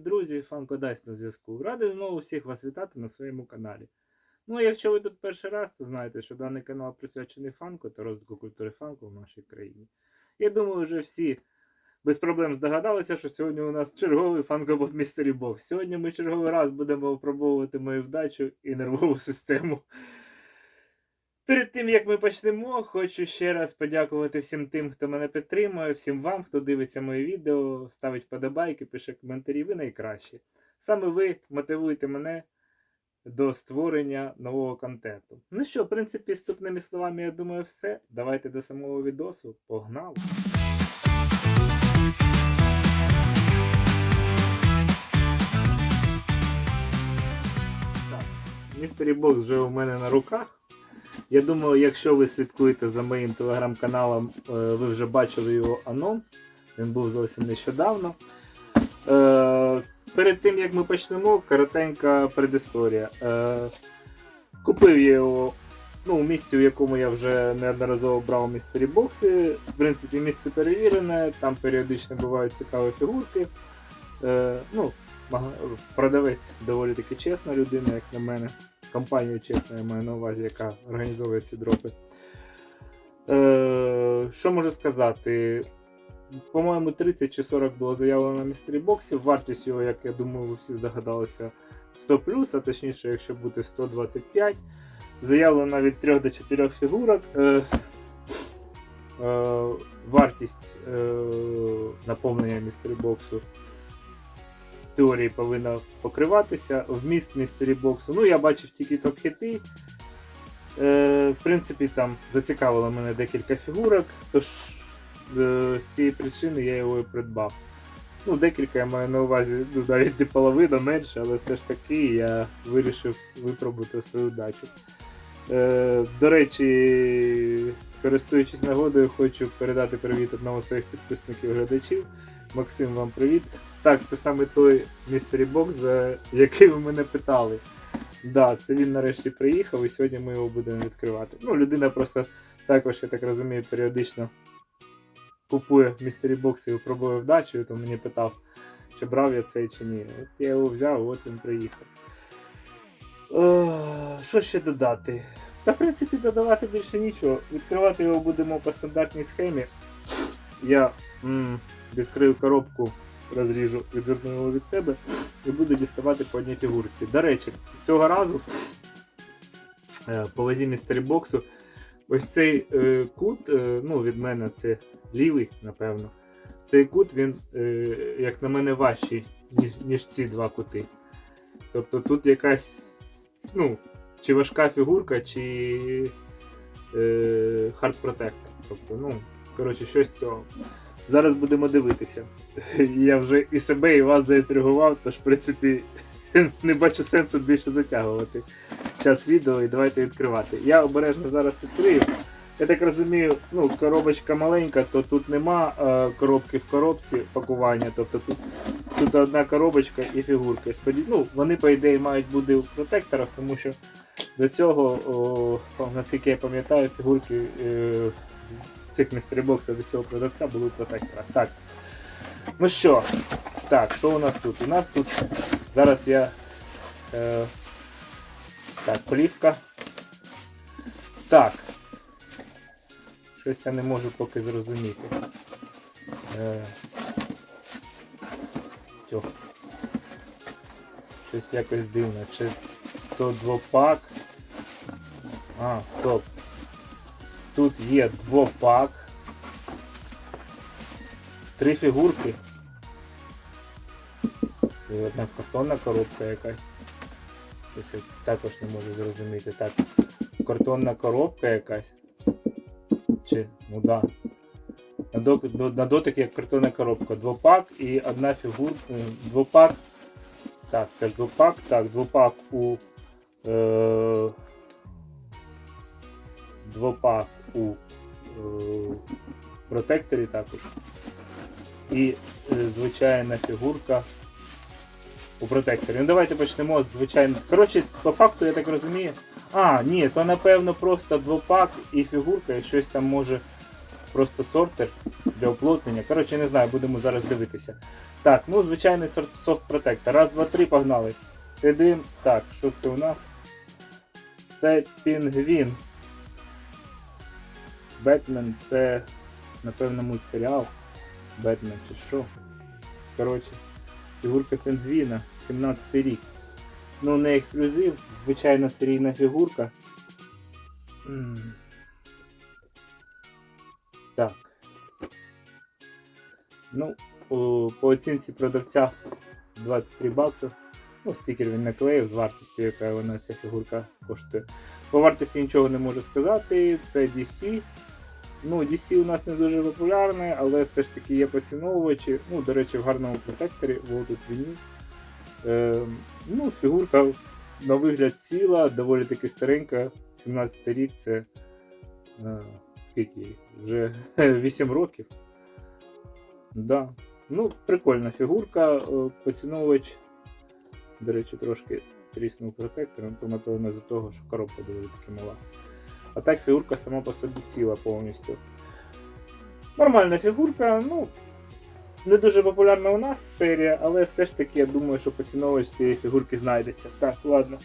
Друзі! Фанко Дасть на зв'язку. Радий знову всіх вас вітати на своєму каналі. Ну а якщо ви тут перший раз, то знаєте, що даний канал присвячений фанку та розвитку культури фанку в нашій країні. Я думаю, вже всі без проблем здогадалися, що сьогодні у нас черговий фанкобот Mystery Box. Сьогодні ми черговий раз будемо випробовувати мою вдачу і нервову систему. Перед тим як ми почнемо, хочу ще раз подякувати всім тим, хто мене підтримує, всім вам, хто дивиться мої відео, ставить подобайки, пише коментарі. Ви найкращі. Саме ви мотивуєте мене до створення нового контенту. Ну що, в принципі, ступними словами, я думаю, все. Давайте до самого відосу. Погнали! Містері Бокс вже у мене на руках. Я думаю, якщо ви слідкуєте за моїм телеграм-каналом, е, ви вже бачили його анонс. Він був зовсім нещодавно. Е, Перед тим як ми почнемо, коротенька предісторія. Е, Купив я його ну, у місці, в якому я вже неодноразово брав містері бокси. В принципі, місце перевірене, там періодично бувають цікаві фігурки. Ну, Продавець доволі таки чесна людина, як на мене. Компанію чесно, я маю на увазі, яка організовує ці дропи. Е, що можу сказати? По-моєму, 30 чи 40 було заявлено на містері боксів. Вартість його, як я думаю, ви всі здогадалися, 100 а точніше, якщо бути 125. Заявлено від 3 до 4 фігурок. Е, е, вартість е, наповнення містері боксу теорії повинна покриватися. Вміст містері боксу. Ну, я бачив тільки топ-хіти. Е, в принципі, там зацікавило мене декілька фігурок, тож е, з цієї причини я його і придбав. Ну, декілька я маю на увазі, ну, навіть не половина менше, але все ж таки я вирішив випробувати свою дачу. Е, до речі, користуючись нагодою, хочу передати привіт одному з своїх підписників глядачів. Максим, вам привіт. Так, це саме той містері бокс, за який ви мене питали. Да, це він нарешті приїхав і сьогодні ми його будемо відкривати. Ну, людина просто також, я так розумію, періодично купує містері бокси і пробує вдачу, то мені питав, чи брав я цей чи ні. От я його взяв, от він приїхав. Е, Що ще додати? Та, в принципі, додавати більше нічого. Відкривати його будемо по стандартній схемі. Я відкрию коробку, розріжу, відверну його від себе і буду діставати по одній фігурці. До речі, цього разу е, по вазі містерібоксу ось цей е, кут, е, ну від мене це лівий, напевно. Цей кут, він, як на мене, важчий, ніж, ніж ці два кути. Тобто тут якась, ну, чи важка фігурка, чи хард протектор. Тобто, ну, коротше, щось цього. Зараз будемо дивитися. Я вже і себе, і вас заінтригував, тож, в принципі, не бачу сенсу більше затягувати час відео і давайте відкривати. Я обережно зараз відкрию. Я так розумію, ну, коробочка маленька, то тут нема е, коробки в коробці пакування. Тобто тут, тут одна коробочка і фігурки. Споді... Ну, вони, по ідеї, мають бути в протекторах, тому що до цього, о, наскільки я пам'ятаю, фігурки е, цих містербоксів до цього продавця були в протекторах. Так. Ну що, так, що у нас тут? У нас тут зараз я. Е, так, плівка. Так. Щось я не можу поки зрозуміти. Е, тьох. Щось якось дивно. Чи то двопак. А, стоп. Тут є двопак. Три фігурки. І одна картонна коробка якась. Я також не можу зрозуміти. Так. Картонна коробка якась. Чи, ну да. На, док, на дотик як картонна коробка. Двопак і одна фігурка. е, Двопак. Так, це двопак. Так, двопак у. Е, двопак у е, протекторі також. І е, звичайна фігурка у протекторі. Ну давайте почнемо з звичайно. Коротше, по факту, я так розумію. А, ні, то напевно просто двопак і фігурка, і щось там може просто сортер для оплотнення. Коротше, не знаю, будемо зараз дивитися. Так, ну звичайний сорт софт протектор. Раз, два, три, погнали. Підим. Так, що це у нас? Це пінгвін. Бетмен це, напевно, мультсеріал. Бетмен чи що. Коротше, фігурка пінгвіна, 17 рік. Ну, не ексклюзив, звичайна серійна фігурка. Так. Ну, по, по оцінці продавця 23 баксів. Ну, стікер він наклеїв з вартістю, яка вона ця фігурка коштує. По вартості нічого не можу сказати. Це DC. Ну, DC у нас не дуже популярне, але все ж таки є поціновувачі. Ну, до речі, в гарному протекторі, вот тут він. Е, ну, фігурка на вигляд ціла, доволі таки старенька. 17 рік це е, скільки? Вже 8 років. Да. Ну, прикольна фігурка, е, поціновувач. До речі, трошки тріснув протектором, то напевно за того, що коробка доволі таки мала. А так фігурка сама по собі ціла повністю. Нормальна фігурка, ну, не дуже популярна у нас серія, але все ж таки я думаю, що поціновувач цієї фігурки знайдеться. Так, ладно,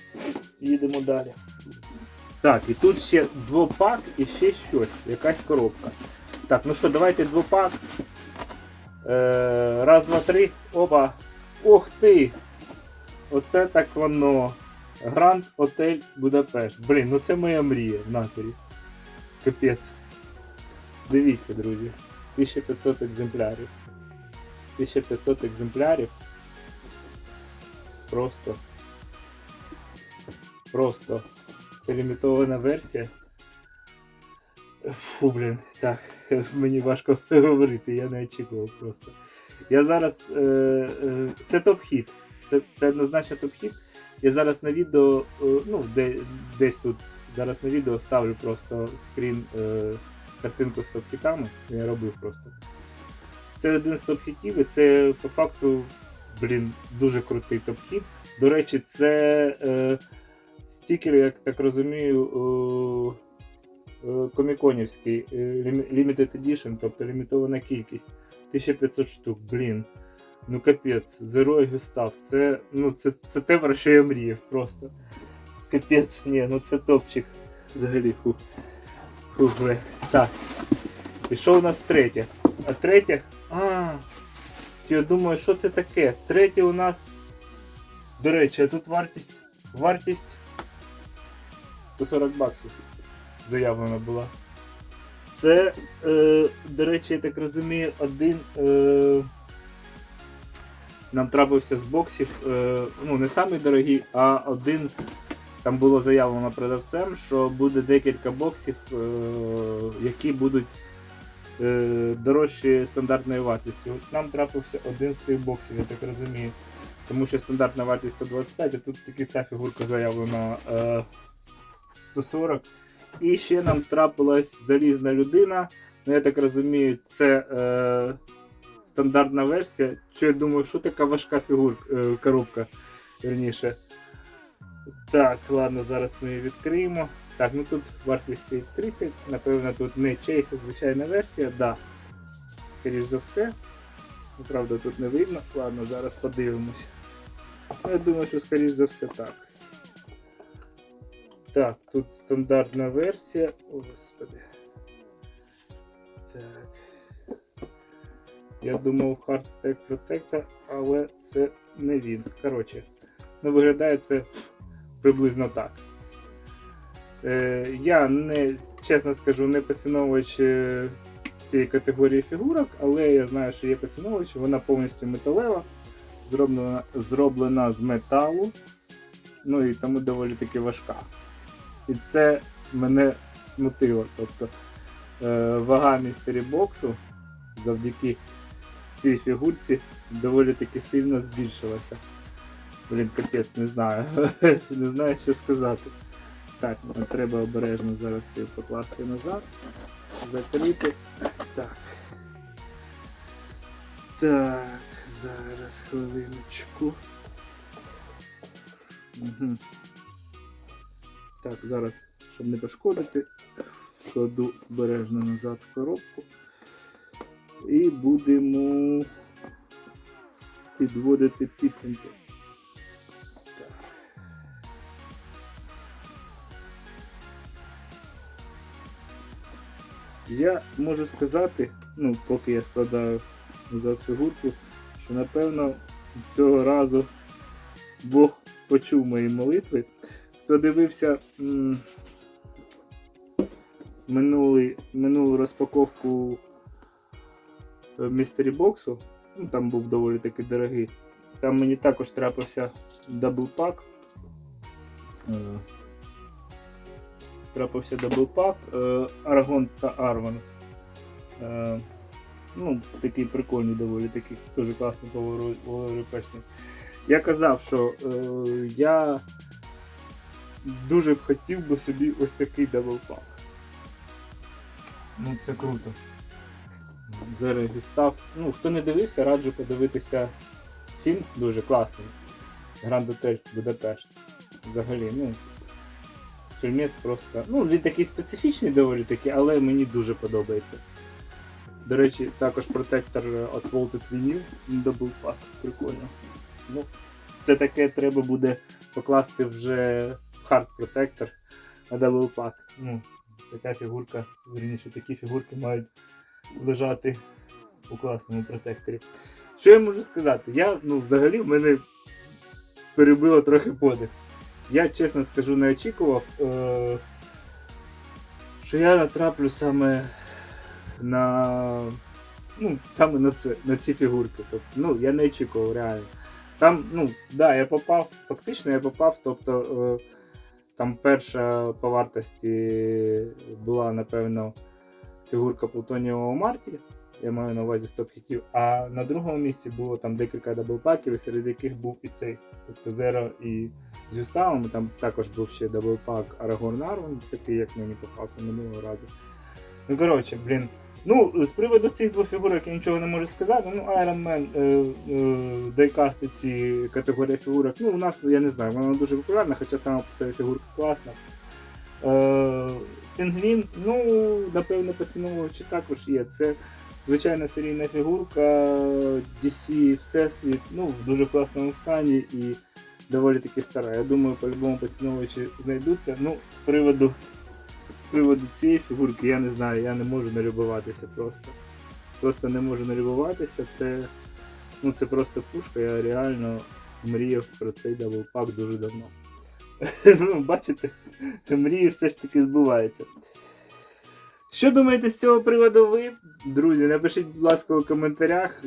їдемо далі. Так, і тут ще двопак і ще щось, якась коробка. Так, ну що, давайте двопак. Е, раз, два, три. Опа. Ох ти! Оце так воно. Гранд Отель Будапешт. Блін, ну це моя мрія в натурі. Капець. Дивіться, друзі. 1500 екземплярів. 1500 екземплярів. Просто. Просто. Це лімітована версія. Фу, блін, так, мені важко говорити, я не очікував просто. Я зараз. Е, е, це топ-хіт. Це, це однозначно топ-хіт. Я зараз на відео, е, ну, де, десь тут, зараз на відео ставлю просто скрін е, картинку з топ-хітами. Я робив просто. Це один з топ-хітів, і це по факту, блін, дуже крутий топ-хіт. До речі, це е, стікер, як так розумію, е, е, коміконівський е, Limited Edition, тобто лімітована кількість. 1500 штук, блін. Ну капець, Zero і Густав. Це, ну, це, це те, про що я мріяв просто. Капець, ні, ну це топчик. Взагалі. Фу, блин. Так. І що у нас третє? А третє. А. Я думаю, що це таке? Третє у нас. До речі, а тут вартість. Вартість 140 баксів заявлена була. Це, е, до речі, я так розумію, один. Е, нам трапився з боксів, е, ну не самий дорогий, а один. Там було заявлено продавцем, що буде декілька боксів, е, які будуть е, дорожчі стандартної вартості. От нам трапився один з цих боксів, я так розумію. Тому що стандартна вартість 125, а тут тільки ця фігурка заявлена е, 140. І ще нам трапилась залізна людина. Ну, я так розумію, це стандартна версія. Що я думаю, що така важка фігурка, е, коробка. Верніше. Так, ладно, зараз ми її відкриємо. Так, ну тут вартість стоїть 30, напевно, тут не чейс, звичайна версія, да. Скоріш за все. Ну, правда, тут не видно. Ладно, зараз подивимось. Ну, я думаю, що скоріш за все так. Так, тут стандартна версія. О, господи. Так. Я думав Hard Stack Protector, але це не він. Коротше, ну виглядає це приблизно так. Е, я не, чесно скажу, не поціновувач е, цієї категорії фігурок, але я знаю, що є поціновувач, вона повністю металева, зроблена, зроблена з металу, ну і тому доволі таки важка. І це мене смутило. Тобто е, вага містері боксу завдяки цій фігурці доволі таки сильно збільшилася. Блін, капець, не знаю. не знаю, що сказати. Так, ну, треба обережно зараз її покласти назад. Закрити. Так. Так, зараз хвилиночку. Угу. Так, зараз, щоб не пошкодити, вкладу обережно назад в коробку. І будемо підводити підсумки. Я можу сказати, ну, поки я складаю за фігурку, що напевно цього разу Бог почув мої молитви. Хто дивився м, минулий, минулу розпаковку містері боксу, ну, там був доволі таки дорогий. Там мені також трапився даблпак. Е, Трапився даблпак е, Аргон та Арван. Е, ну, такий прикольний доволі такий, дуже класний поворопечний. Я казав, що е, я дуже б хотів би собі ось такий даблпак. Ну це круто. Зараз дістав. Ну, хто не дивився, раджу подивитися фільм дуже класний. Гранд Отель Будапешт. Взагалі, ну. Фільмець просто. Ну, він такий специфічний доволі такий, але мені дуже подобається. До речі, також протектор від Volted Vinyl Double Pack. Прикольно. Ну, це таке треба буде покласти вже в Hard Protector на Double Pack. Ну, така фігурка, вірніше, такі фігурки мають лежати у класному протекторі. Що я можу сказати? Я, ну, взагалі, в мене перебило трохи подих. Я чесно скажу, не очікував, е- що я натраплю саме на. Ну, саме на це, на ці фігурки. Тобто, ну, я не очікував реально. Там, ну, да, я попав, фактично я попав, тобто е, там перша по вартості була, напевно, фігурка Плутонієвого Марті. Я маю на увазі стоп хітів. А на другому місці було там декілька даблпаків, серед яких був і цей. Тобто Зеро і з Юставом. Там також був ще даблпак Арагорн Арвон, такий, як мені попався минулого разу. Ну, коротше, блін. Ну, з приводу цих двох фігурок я нічого не можу сказати. Ну, Iron Man е, е, дайкасти ці категорії фігурок. Ну, у нас, я не знаю, вона дуже популярна, хоча сама по собі фігурка класна. Е, Пінгвін, ну, напевно, поціновувачі також є. Це звичайна серійна фігурка DC Всесвіт, ну, в дуже класному стані і доволі таки стара. Я думаю, по-любому поціновувачі знайдуться. Ну, з приводу з приводу цієї фігурки я не знаю, я не можу налюбуватися просто. Просто не можу налюбуватися. Це, ну, це просто пушка, я реально мріяв про цей даблпак дуже давно. ну, бачите, мрії все ж таки збуваються. Що думаєте з цього приводу ви? Друзі, напишіть, будь ласка, у коментарях.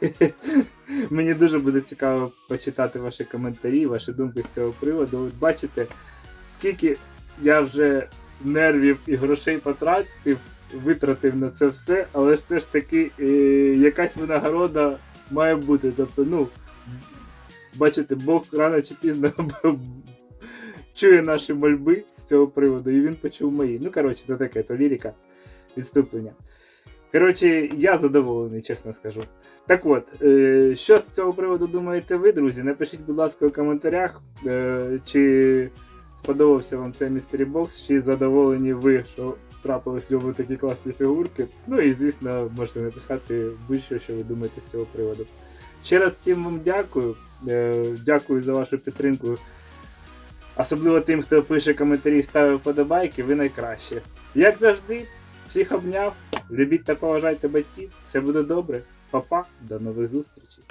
Мені дуже буде цікаво почитати ваші коментарі, ваші думки з цього приводу. От бачите, скільки я вже нервів і грошей потратив, витратив на це все, але це ж таки е, якась винагорода має бути. Тобто, ну, бачите, Бог рано чи пізно чує наші мольби з цього приводу, і він почув мої. Ну, коротше, це таке, то лірика, відступлення. Коротше, я задоволений, чесно скажу. Так от, е, що з цього приводу думаєте ви, друзі? Напишіть, будь ласка, у коментарях, е, чи сподобався вам цей містері бокс, чи задоволені ви, що трапились ньому такі класні фігурки. Ну і, звісно, можете написати будь-що, що ви думаєте з цього приводу. Ще раз всім вам дякую. Е, Дякую за вашу підтримку. Особливо тим, хто пише коментарі і ставив вподобайки, ви найкращі. Як завжди, всіх обняв, любіть та поважайте батьків, все буде добре. Па-па, до нових зустрічей.